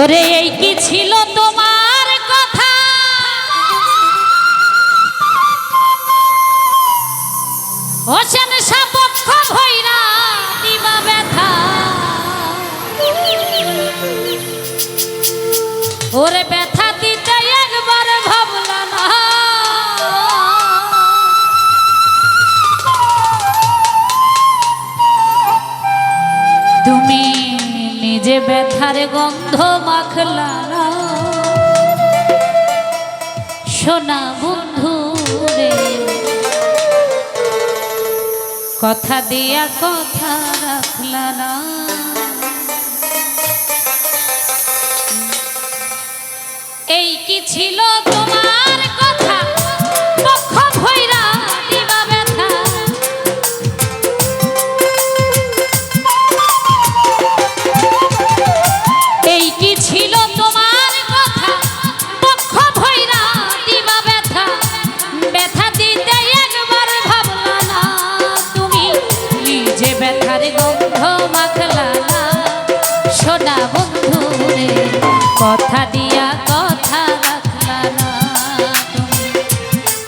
ওরে এই কি ছিল তোমার কথা? হোসেন সাপক্ষ ভৈরা দিবা ব্যথা। ওরে ব্যথার গন্ধ মাখলা সোনা বন্ধু রে, কথা দিয়া কথা রাখলা না। এই কি ছিল তোমার কথা?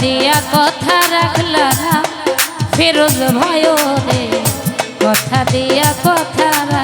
দিয়া কথা রাখলা না তুমি। ফেরোজ ভাই রে। কথা দিয়া কথা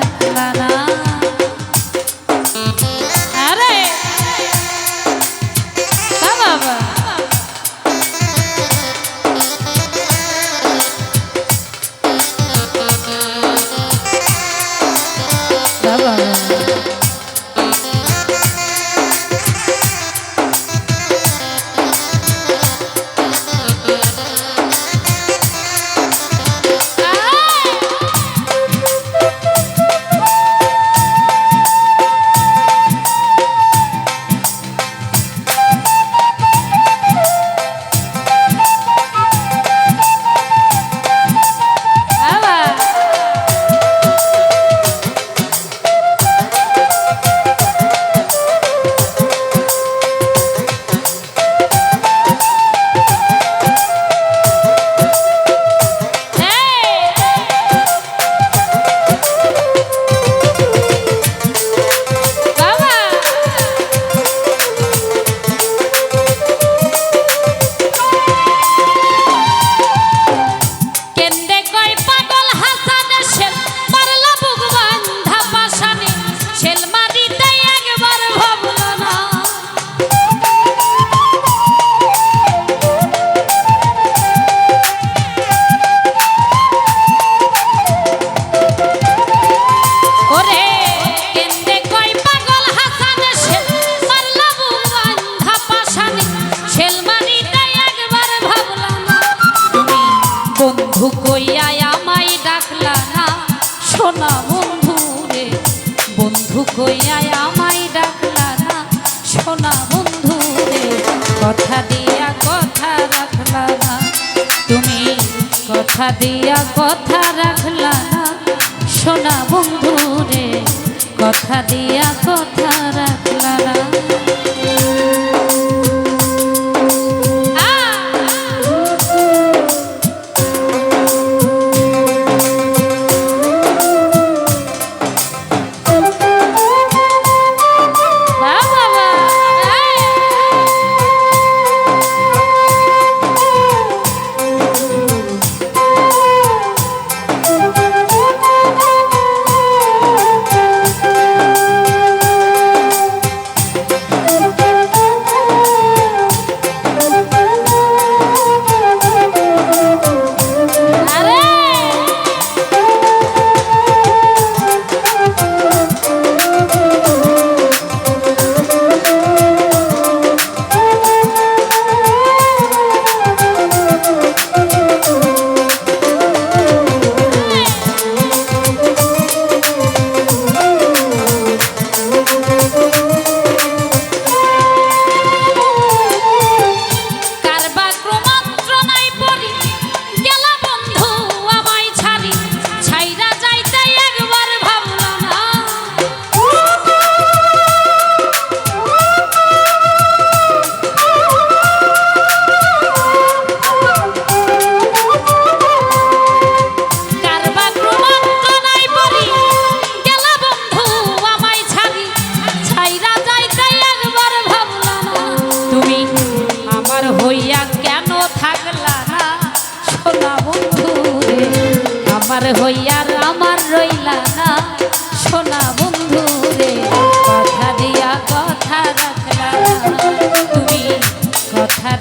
কথা দিয়া কথা রাখলা তুমি কথা দিয়া কথা রাখলা না। সোনা বন্ধু রে কথা দিয়া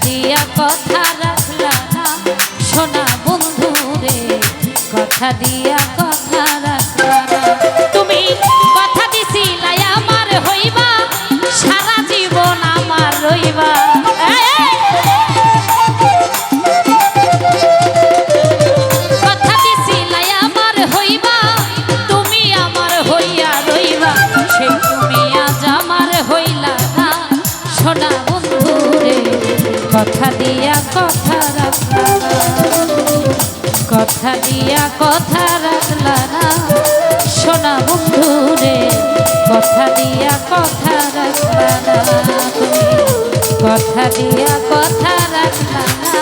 দিয়া কথা রাখলা না। বন্ধু রে কথা দিয়া কথা রাখলা কথা দিয়া কথা রাখলা না। সোনা বন্ধু রে, কথা দিয়া কথা রাখলা না। তুমি কথা দিয়া কথা রাখলা না।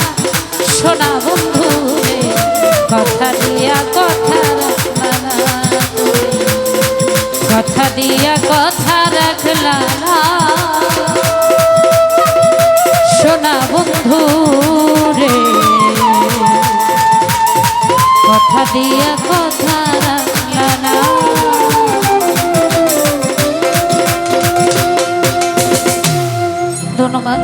সোনা বন্ধু রে, কথা দিয়া কথা রাখলা না। কথা দিয়া কথা রাখলা না। করো বন্ধু রে। কথা দিয়া কথা ধন্যবাদ।